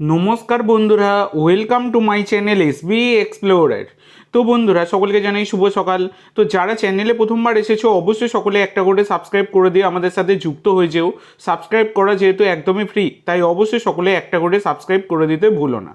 নমস্কার বন্ধুরা welcome to my channel S B explorer তো বন্ধুরা, সকলকে জানাই শুভ সকাল। তো যারা চ্যানেলে প্রথমবার এসেছ, অবশ্যই সকলে একটা করে সাবস্ক্রাইব করে দিয়ে আমাদের সাথে যুক্ত হয়ে যেও। সাবস্ক্রাইব করা যেহেতু একদমই ফ্রি তাই অবশ্যই সকলে একটা করে সাবস্ক্রাইব করে দিতে ভুলো না।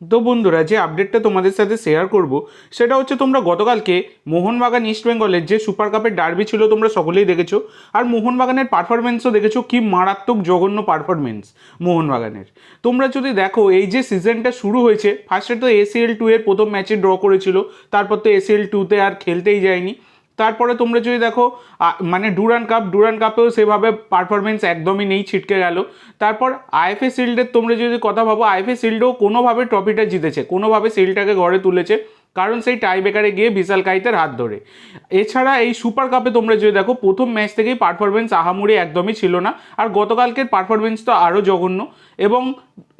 তো বন্ধুরা, যে আপডেটটা তোমাদের সাথে শেয়ার করব, সেটা হচ্ছে তোমরা গতকালকে মোহনবাগান ইস্ট বেঙ্গলের যে সুপার কাপের ডার্বি ছিল তোমরা সকলেই দেখেছ, আর মোহনবাগানের পারফরমেন্সও দেখেছ কি মারাত্মক জঘন্য পারফরমেন্স মোহনবাগানের। তোমরা যদি দেখো, এই যে সিজনটা শুরু হয়েছে ফার্স্টে তো এসিএল টু এর প্রথম ম্যাচে ড্র করেছিল, তারপর তো এসিএল টুতে আর খেলতেই যায়নি। তারপরে তোমরা যদি দেখো মানে ডুরান কাপ ডুরান কাপেও সেভাবে পারফরমেন্স একদমই নেই, ছিটকে গেল। তারপর আইএফএ শিল্ডের তোমরা যদি কথা ভাবো আইএফএ শিল্ডেও কোনোভাবে ট্রফিটা জিতেছে, কোনোভাবে শিল্ডটাকে ঘরে তুলেছে। কারণ সেই টাই বেকারে গিয়ে বিশাল কাইতের হাত ধরে। এছাড়া এই সুপার কাপে তোমরা যদি দেখো, প্রথম ম্যাচ থেকেই পারফরমেন্স আহামুরি একদমই ছিল না। আর গতকালকের পারফরমেন্স তো আরও জঘন্য। এবং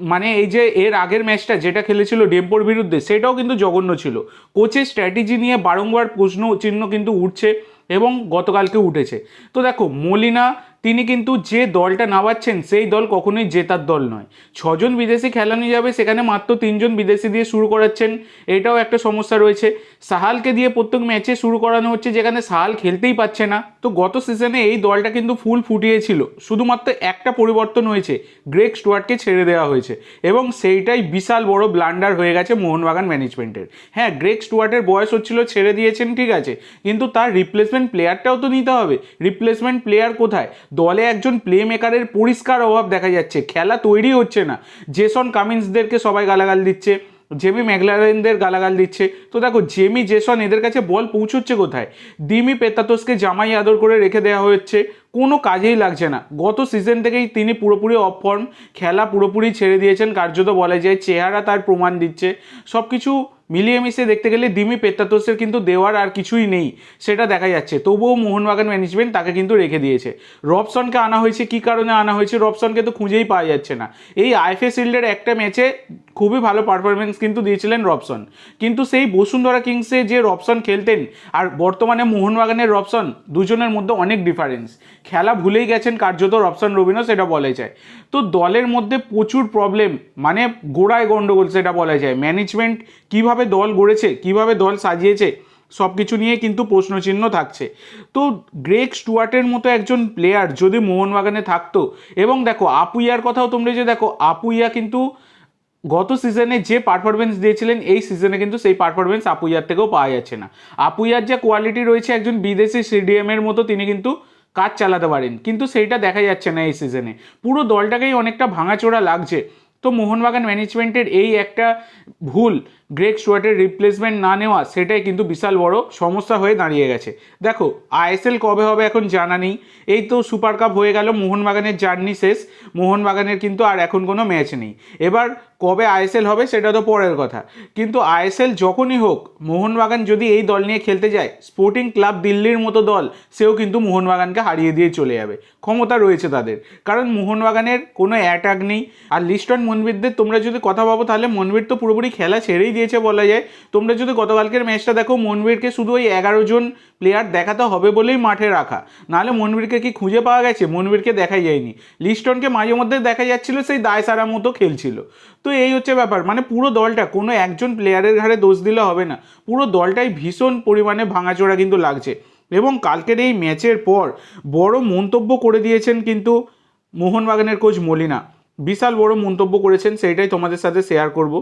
মানে এই যে এর আগের ম্যাচটা যেটা খেলেছিল ডেম্পোর বিরুদ্ধে, সেটাও কিন্তু জঘন্য ছিল। কোচের স্ট্র্যাটেজি নিয়ে বারংবার প্রশ্ন চিহ্ন কিন্তু উঠছে এবং গতকালকে উঠেছে। তো দেখো, মলিনা তিনি কিন্তু যে দলটা নামাচ্ছেন, সেই দল কখনোই জেতার দল নয়। ছজন বিদেশি খেলানো যাবে, সেখানে মাত্র তিনজন বিদেশি দিয়ে শুরু করাচ্ছেন। এটাও একটা সমস্যা রয়েছে। সাহালকে দিয়ে প্রত্যেক ম্যাচে শুরু করানো হচ্ছে, যেখানে সাহাল খেলতেই পাচ্ছে না। তো গত সিজনে এই দলটা কিন্তু ফুল ফুটিয়েছিল। শুধুমাত্র একটা পরিবর্তন হয়েছে গ্রেক স্টুয়ার্টকে ছেড়ে দেওয়া হয়েছে। এবং সেইটাই বিশাল বড় ব্লান্ডার হয়ে গেছে মোহনবাগান ম্যানেজমেন্টের। হ্যাঁ গ্রেক স্টুয়ার্টের বয়স হচ্ছিল, ছেড়ে দিয়েছেন, ঠিক আছে। কিন্তু তার রিপ্লেসমেন্ট প্লেয়ারটাও তো নিতে হবে। রিপ্লেসমেন্ট প্লেয়ার কোথায়? দলে একজন প্লে মেকারের পরিষ্কার অভাব দেখা যাচ্ছে। খেলা তৈরি হচ্ছে না। জেসন কামিন্সদেরকে সবাই গালাগাল দিচ্ছে। জেমি ম্যাগলারেনদের গালাগাল দিচ্ছে। তো দেখো জেমি জেসন এদের কাছে বল পৌঁছচ্ছে কোথায়? দিমি পেতাতোসকে জামাই আদর করে রেখে দেওয়া হচ্ছে। কোনো কাজেই লাগছে না। গত সিজন থেকেই তিনি পুরোপুরি অফ ফর্ম খেলা পুরোপুরি ছেড়ে দিয়েছেন। কার্যত বলা যায়, চেহারা তার প্রমাণ দিচ্ছে। সব কিছু মিলিয়ে মিশিয়ে দেখতে গেলে দিমি পেত্তাতোসের কিন্তু দেওয়ার আর কিছুই নেই, সেটা দেখা যাচ্ছে। তবুও মোহনবাগান ম্যানেজমেন্ট তাকে কিন্তু রেখে দিয়েছে। রবসনকে আনা হয়েছে, কি কারণে আনা হয়েছে? রবসনকে তো খুঁজেই পাওয়া যাচ্ছে না। এই আইফে শিল্ডের একটা ম্যাচে খুবই ভালো পারফরমেন্স কিন্তু দিয়েছিলেন রবসন। কিন্তু সেই বসুন্ধরা কিংসে যে রবসন খেলতেন আর বর্তমানে মোহনবাগানের রবসন, দুজনের মধ্যে অনেক ডিফারেন্স খেলা ভুলেই গেছেন কার্যত রবসন রবিনও সেটা বলা যায়। তো দলের মধ্যে প্রচুর প্রবলেম মানে গোড়ায় গণ্ডগোল সেটা বলা যায়। ম্যানেজমেন্ট কীভাবে দল গড়েছে, কীভাবে দল সাজিয়েছে সব কিছু নিয়ে কিন্তু প্রশ্নচিহ্ন থাকছে। তো গ্রেক স্টুয়ার্টের মতো একজন প্লেয়ার যদি মোহনবাগানে থাকতো, এবং দেখো, আপুইয়ার কথাও তোমরা যে দেখো, আপুইয়া কিন্তু গত সিজনে যে পারফরমেন্স দিয়েছিলেন, এই সিজনে কিন্তু সেই পারফরমেন্স আপুইয়ার থেকেও পাওয়া যাচ্ছে না। আপুইয়ার যে কোয়ালিটি রয়েছে একজন বিদেশি সিডিএমের মতো, তিনি কিন্তু কাজ চালাতে পারেন। কিন্তু সেইটা দেখা যাচ্ছে না এই সিজনে। পুরো দলটাকেই অনেকটা ভাঙাচোরা লাগছে। তো মোহনবাগান ম্যানেজমেন্টের এই একটা ভুল গ্রেক স্টুয়ার্টের রিপ্লেসমেন্ট না নেওয়া, সেটাই কিন্তু বিশাল বড় সমস্যা হয়ে দাঁড়িয়ে গেছে। দেখো আইএসএল কবে হবে এখন জানা নেই। এই তো সুপার কাপ হয়ে গেল, মোহনবাগানের জার্নি শেষ। মোহনবাগানের কিন্তু আর এখন কোনো ম্যাচ নেই। এবার কবে আইএসএল হবে সেটা তো পরের কথা। কিন্তু আইএসএল যখনই হোক, মোহনবাগান যদি এই দল নিয়ে খেলতে যায় স্পোর্টিং ক্লাব দিল্লির মতো দল, সেও কিন্তু মোহনবাগানকে হারিয়ে দিয়ে চলে যাবে। ক্ষমতা রয়েছে তাদের। কারণ মোহনবাগানের কোনো অ্যাটাক নেই। আর লিস্টন মনবীরদের তোমরা যদি কথা ভাবো, তাহলে মনবীর তো পুরোপুরি খেলা ছেড়েই দিয়েছে বলা যায়। তোমরা যদি গতকালকের ম্যাচটা দেখো, মনবীরকে শুধু ওই এগারো জন প্লেয়ার দেখাতে হবে বলেই মাঠে রাখা। নাহলে মনবীরকে কি খুঁজে পাওয়া গেছে? মনবীরকে দেখাই যায়নি। লিস্টনকে মাঝে মধ্যে দেখা যাচ্ছিল সেই দায় সারা মতো খেলছিল। তো এই হচ্ছে ব্যাপার। মানে পুরো দলটা, কোনো একজন প্লেয়ারের ঘাড়ে দোষ দিলে হবে না। পুরো দলটাই ভীষণ পরিমাণে ভাঙাচোরা কিন্তু লাগছে। এবং কালকের এই ম্যাচের পর বড় মন্তব্য করে দিয়েছেন কিন্তু মোহনবাগানের কোচ মলিনা। বিশাল বড় মন্তব্য করেছেন, সেটাই তোমাদের সাথে শেয়ার করব।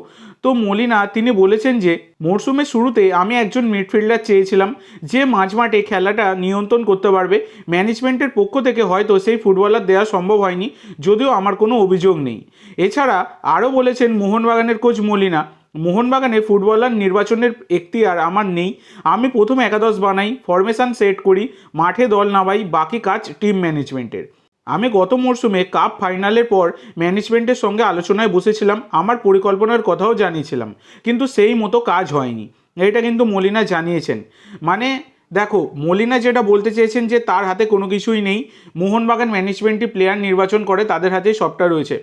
তো মলিনা, তিনি বলেছেন যে মরশুমের শুরুতে আমি একজন মিডফিল্ডার চেয়েছিলাম, যে মাঝমাঠে খেলাটা নিয়ন্ত্রণ করতে পারবে। ম্যানেজমেন্টের পক্ষ থেকে হয়তো সেই ফুটবলার দেওয়া সম্ভব হয়নি, যদিও আমার কোনো অভিযোগ নেই। এছাড়া আরও বলেছেন মোহনবাগানের কোচ মলিনা, মোহনবাগানে ফুটবলার নির্বাচনের এখতিয়ার আমার নেই। আমি প্রথম একাদশ বানাই ফরমেশন সেট করি, মাঠে দল নামাই, বাকি কাজ টিম ম্যানেজমেন্টের আমি গত মরশুমে কাপ ফাইনালের পর ম্যানেজমেন্টের সঙ্গে আলোচনায় বসেছিলাম, আমার পরিকল্পনার কথাও জানিয়েছিলাম, কিন্তু সেই মতো কাজ হয়নি। এটা কিন্তু মলিনা জানিয়েছেন। মানে দেখো, মলিনা যেটা বলতে চেয়েছেন যে তার হাতে কোনো কিছুই নেই, মোহনবাগান ম্যানেজমেন্টই প্লেয়ার নির্বাচন করে, তাদের হাতেই সবটা রয়েছে।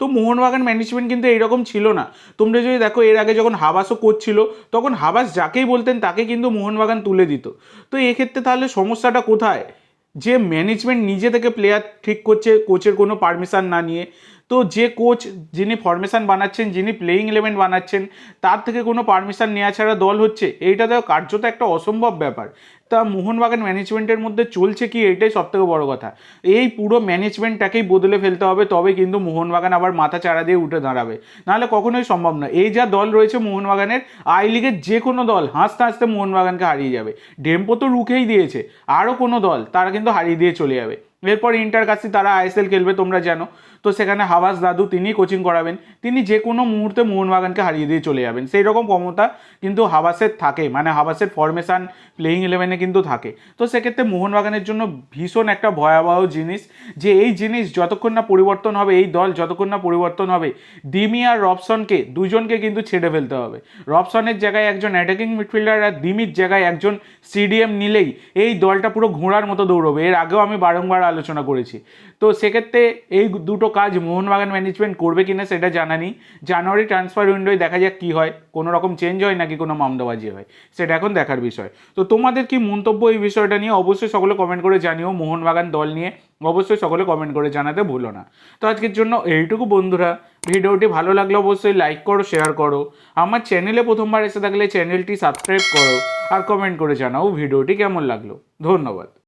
তো মোহনবাগান ম্যানেজমেন্ট কিন্তু এইরকম ছিল না। তোমরা যদি দেখো, এর আগে যখন হাবাসও করছিল, তখন হাবাস যাকেই বলতেন তাকে কিন্তু মোহনবাগান তুলে দিত। তো এক্ষেত্রে তাহলে সমস্যাটা কোথায়? যে ম্যানেজমেন্ট নিজে থেকে প্লেয়ার ঠিক করছে কোচের কোনো পারমিশন না নিয়ে তো যে কোচ যিনি ফরমেশন বানাচ্ছেন, যিনি প্লেয়িং ইলেভেন বানাচ্ছেন, তার থেকে কোনো পারমিশন নেওয়া ছাড়া দল হচ্ছে? এইটা তো কার্যত একটা অসম্ভব ব্যাপার। তা মোহনবাগান ম্যানেজমেন্টের মধ্যে চলছে কি? এটাই সবথেকে বড় কথা। এই পুরো ম্যানেজমেন্টটাকেই বদলে ফেলতে হবে, তবে কিন্তু মোহনবাগান আবার মাথা চাড়া দিয়ে উঠে দাঁড়াবে। নাহলে কখনোই সম্ভব না। এই যা দল রয়েছে মোহনবাগানের আই লিগের যে কোনো দল হাসতে হাসতে মোহনবাগানকে হারিয়ে যাবে। ডেম্পো তো রুখেই দিয়েছে। আরও কোনো দল, তারা কিন্তু হারিয়ে দিয়ে চলে যাবে। এরপর ইন্টার কাছে তারা আইএসএল খেলবে, তোমরা জানো। তো সেখানে হাবাস দাদু, তিনি কোচিং করাবেন। তিনি যে কোনো মুহূর্তে মোহনবাগানকে হারিয়ে দিয়ে চলে যাবেন। সেই রকম ক্ষমতা কিন্তু হাবাসের থাকে। মানে হাবাসের ফরমেশন প্লেয়িং ইলেভেনে কিন্তু থাকে। তো সেক্ষেত্রে মোহনবাগানের জন্য ভীষণ একটা ভয়াবহ জিনিস যে এই জিনিস যতক্ষণ না পরিবর্তন হবে, এই দল যতক্ষণ না পরিবর্তন হবে দিমি আর রবসনকে দুজনকে কিন্তু ছেড়ে ফেলতে হবে। রবসনের জায়গায় একজন অ্যাটাকিং মিডফিল্ডার আর দিমির জায়গায় একজন সিডিএম নিলেই এই দলটা পুরো ঘোড়ার মতো দৌড়বে। এর আগেও আমি বারংবার আলোচনা করেছি। তো সেক্ষেত্রে এই দুটো কাজ মোহনবাগান ম্যানেজমেন্ট করবে কিনা সেটা জানা নেই। জানুয়ারি ট্রান্সফার উইন্ডোয় দেখা যাক কী হয়, কোনো রকম চেঞ্জ হয় নাকি কোনো মামদাবাজি হয়, সেটা এখন দেখার বিষয়। তো তোমাদের কি মন্তব্য এই বিষয়টা নিয়ে অবশ্যই সকলে কমেন্ট করে জানিও, মোহনবাগান দল নিয়ে অবশ্যই সকলে কমেন্ট করে জানাতে ভুলো না। তো আজকের জন্য এইটুকু বন্ধুরা, ভিডিওটি ভালো লাগলে অবশ্যই লাইক করো শেয়ার করো। আমার চ্যানেলে প্রথমবার এসে থাকলে চ্যানেলটি সাবস্ক্রাইব করো আর কমেন্ট করে জানাও ভিডিওটি কেমন লাগল। ধন্যবাদ।